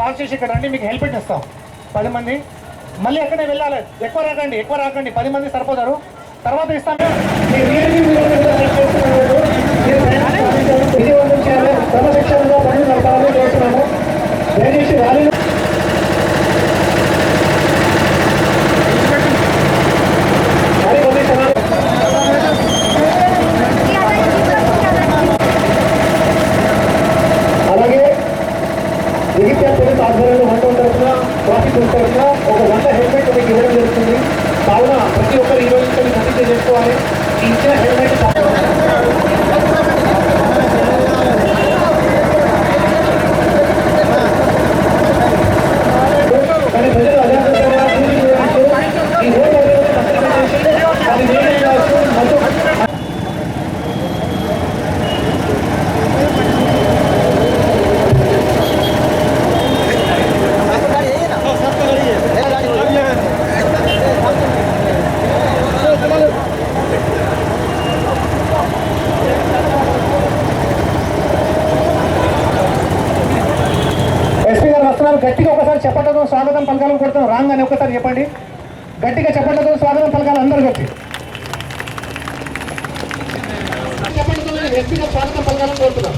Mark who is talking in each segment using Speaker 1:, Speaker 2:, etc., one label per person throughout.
Speaker 1: Pass చేసి ఇక్కడ రండి మీకు హెల్మెట్ ఇస్తాం పది మంది. మళ్ళీ ఎక్కడే వెళ్ళాలి. ఎక్కువ రాకండి ఎక్కువ రాకండి. పది మంది సరిపోతారు. తర్వాత ఇస్తాం క్రమశిక్షణగా పనులు నడపాలని చేస్తున్నాము దయచేసి ర్యాలీలో మరి కొన్ని క్షణాలు అలాగే జగిత్యాల పోలీస్ ఆధ్వర్యంలో వంద తరఫున ట్రాఫిక్ తరఫున ఒక వంద హెల్మెట్ మీకు ఇవ్వడం జరుగుతుంది. కావున ప్రతి ఒక్కరు ఈ రోజు నుంచి చేసుకోవాలి ఇచ్చిన హెల్మెట్ కానీ ప్రజలు అజాగ్రత్తగా చూసి ఈ రోడ్డు అభివృద్ధి కష్టపడి చేసి అది వేరే కావచ్చు మొత్తం ఎస్పీ గారు వస్తున్నారు గట్టిగా ఒకసారి చెప్పట్లతో స్వాగతం పలకాలను ఒకసారి చెప్పండి. గట్టిగా చెప్పట్లతో స్వాగతం పలకాలు అందరూ స్వాగతం పలకాలను కోరుతున్నాం.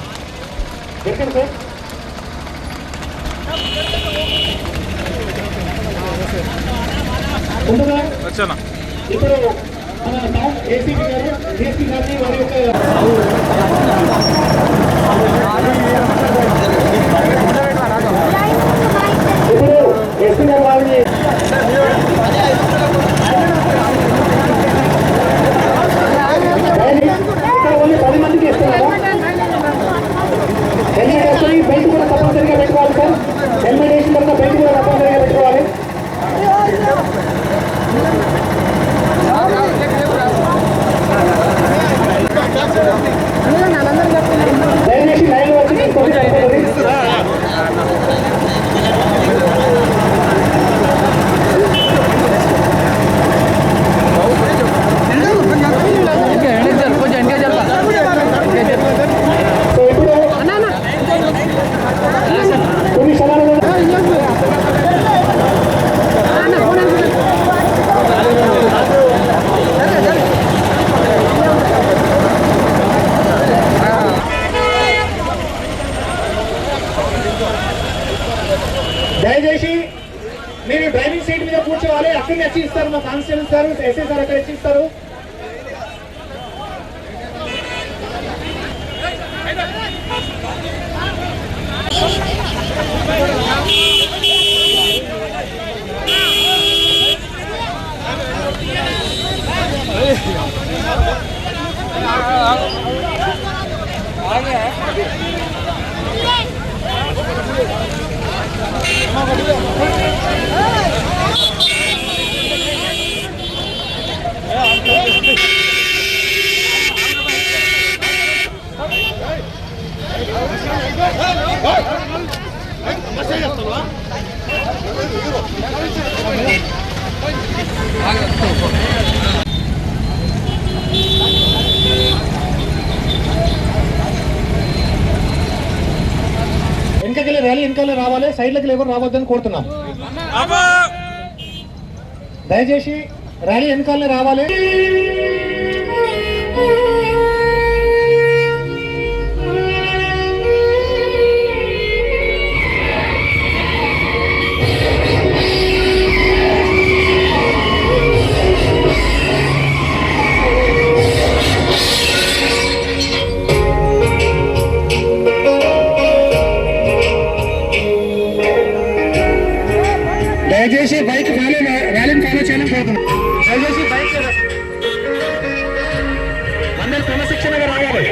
Speaker 1: సార్. ఇప్పుడు మన గారు గారిని వారి యొక్క ఇప్పుడు ఎస్పీ గారు వారిని ఇక్కడ ఓన్లీ పది మందికి ఇస్తున్నారా హెల్మెట్ వేసుకొని బెల్ట్ కూడా తప్పనిసరిగా పెట్టుకోవాలి సార్ హెల్మెట్ వేసిన తర్వాత బెల్ట్ కూడా తప్పనిసరిగా పెట్టుకోవాలి దయచేసి లైన్ వచ్చి తీసుకోండి తప్పనిసరి. సో ఇప్పుడు కొన్ని క్షణాలలో దయచేసి మీరు డ్రైవింగ్ సీట్ మీద కూర్చోవాలి అక్కడనే వచ్చి ఇస్తారు మా కానిస్టేబుల్ సార్ ఎస్ఐ సార్ అక్కడ వచ్చి ఇస్తారు వెనకకెళ్ళి ర్యాలీ వెనకాల రావాలి సైడ్లకి ఎవరు రావద్దని కోరుతున్నాం. దయచేసి ర్యాలీ వెనకాలనే రావాలి. దయచేసి బైక్ ర్యాలీ ర్యాలీని ఫాలో చేయడం కోరుతున్నాం దయచేసి బైక్ అందరూ క్రమశిక్షణగా రావాలి.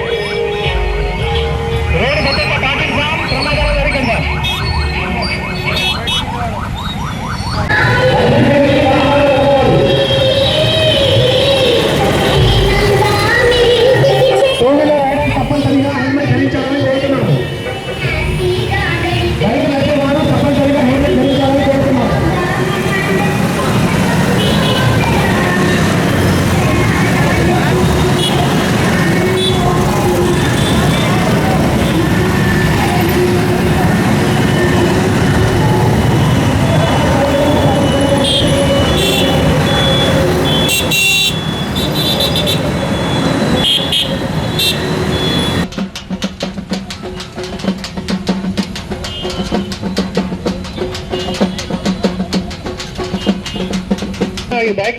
Speaker 1: మీ back.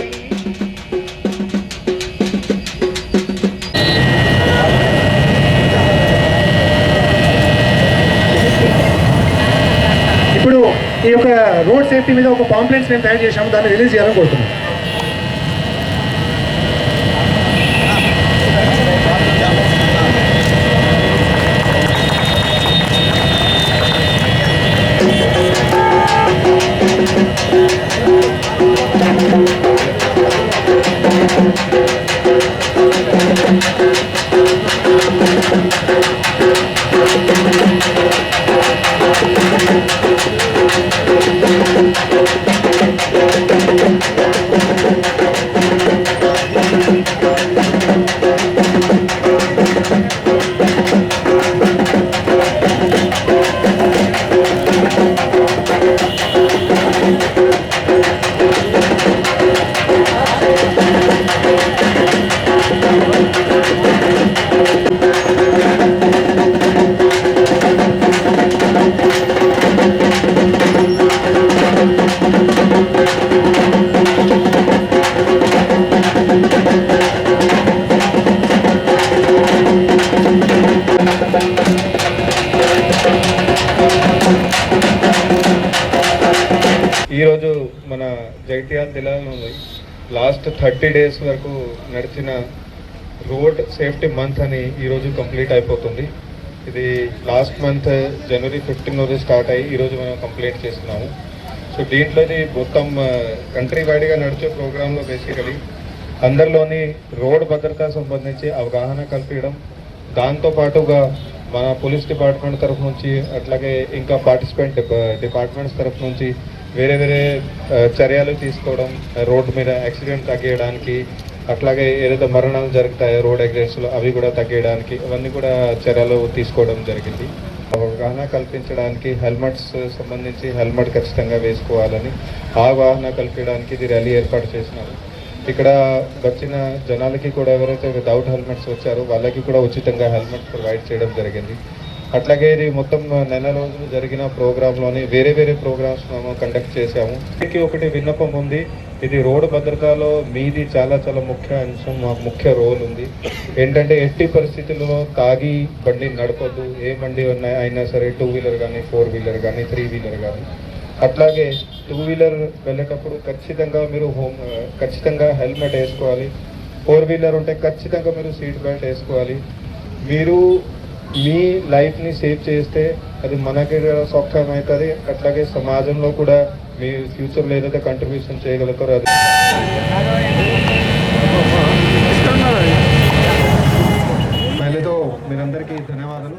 Speaker 1: ఇప్పుడు ఈ యొక్క రోడ్ సేఫ్టీ మీద ఒక పాంప్లెట్స్ మేము తయారు చేశాము దాన్ని రిలీజ్ చేయాలని కోరుతున్నాం
Speaker 2: మన జగిత్యాల జిల్లాలో లాస్ట్ థర్టీ డేస్ వరకు నడిచిన రోడ్ సేఫ్టీ మంత్ అని ఈరోజు కంప్లీట్ అయిపోతుంది. ఇది లాస్ట్ మంత్ జనవరి ఫిఫ్టీన్ రోజు స్టార్ట్ అయ్యి ఈరోజు మనం కంప్లీట్ చేస్తున్నాము. సో దీంట్లోది మొత్తం కంట్రీ వైడ్గా నడిచే ప్రోగ్రాంలో బేసికలీ అందరిలోని రోడ్ భద్రత సంబంధించి అవగాహన కల్పించడం దాంతో పాటుగా మన పోలీస్ డిపార్ట్మెంట్ తరఫు నుంచి అట్లాగే ఇంకా పార్టిసిపెంట్ డిపార్ట్మెంట్స్ తరఫు నుంచి వేరే వేరే చర్యలు తీసుకోవడం రోడ్డు మీద యాక్సిడెంట్ తగ్గించడానికి అట్లాగే ఏదైతే మరణాలు జరుగుతాయో రోడ్ యాక్సిడెంట్స్లో అవి కూడా తగ్గించడానికి అవన్నీ కూడా చర్యలు తీసుకోవడం జరిగింది. అవగాహన కల్పించడానికి హెల్మెట్స్ సంబంధించి హెల్మెట్ ఖచ్చితంగా వేసుకోవాలని ఆ అవగాహన కల్పించడానికి ఇది ర్యాలీ ఏర్పాటు చేసినారు. ఇక్కడ వచ్చిన జనాలకి కూడా ఎవరైతే వితౌట్ హెల్మెట్స్ వచ్చారో వాళ్ళకి కూడా ఉచితంగా హెల్మెట్ ప్రొవైడ్ చేయడం జరిగింది. అట్లాగే ఇది మొత్తం నెల రోజులు జరిగిన ప్రోగ్రాంలోని వేరే వేరే ప్రోగ్రామ్స్ మేము కండక్ట్ చేశాము. ఇది ఒకటి విన్నపం ఉంది. ఇది రోడ్డు భద్రతలో మీది చాలా చాలా ముఖ్య అంశం మాకు ముఖ్య రోల్ ఉంది. ఏంటంటే ఎట్టి పరిస్థితుల్లో తాగి బండి నడపద్దు. ఏ బండి ఉన్నాయి అయినా సరే టూ వీలర్ కానీ ఫోర్ వీలర్ కానీ త్రీ వీలర్ కానీ అట్లాగే టూ వీలర్ వెళ్ళేటప్పుడు ఖచ్చితంగా మీరు హోమ్ ఖచ్చితంగా హెల్మెట్ వేసుకోవాలి. ఫోర్ వీలర్ ఉంటే ఖచ్చితంగా మీరు సీట్ బెల్ట్ వేసుకోవాలి. మీరు మీ లైఫ్ని సేవ్ చేస్తే అది మనకి సొక్కం అవుతుంది. అట్లాగే సమాజంలో కూడా మీ ఫ్యూచర్లో ఏదైతే కంట్రిబ్యూషన్ చేయగలుగుతారో అది. మీరందరికీ ధన్యవాదాలు.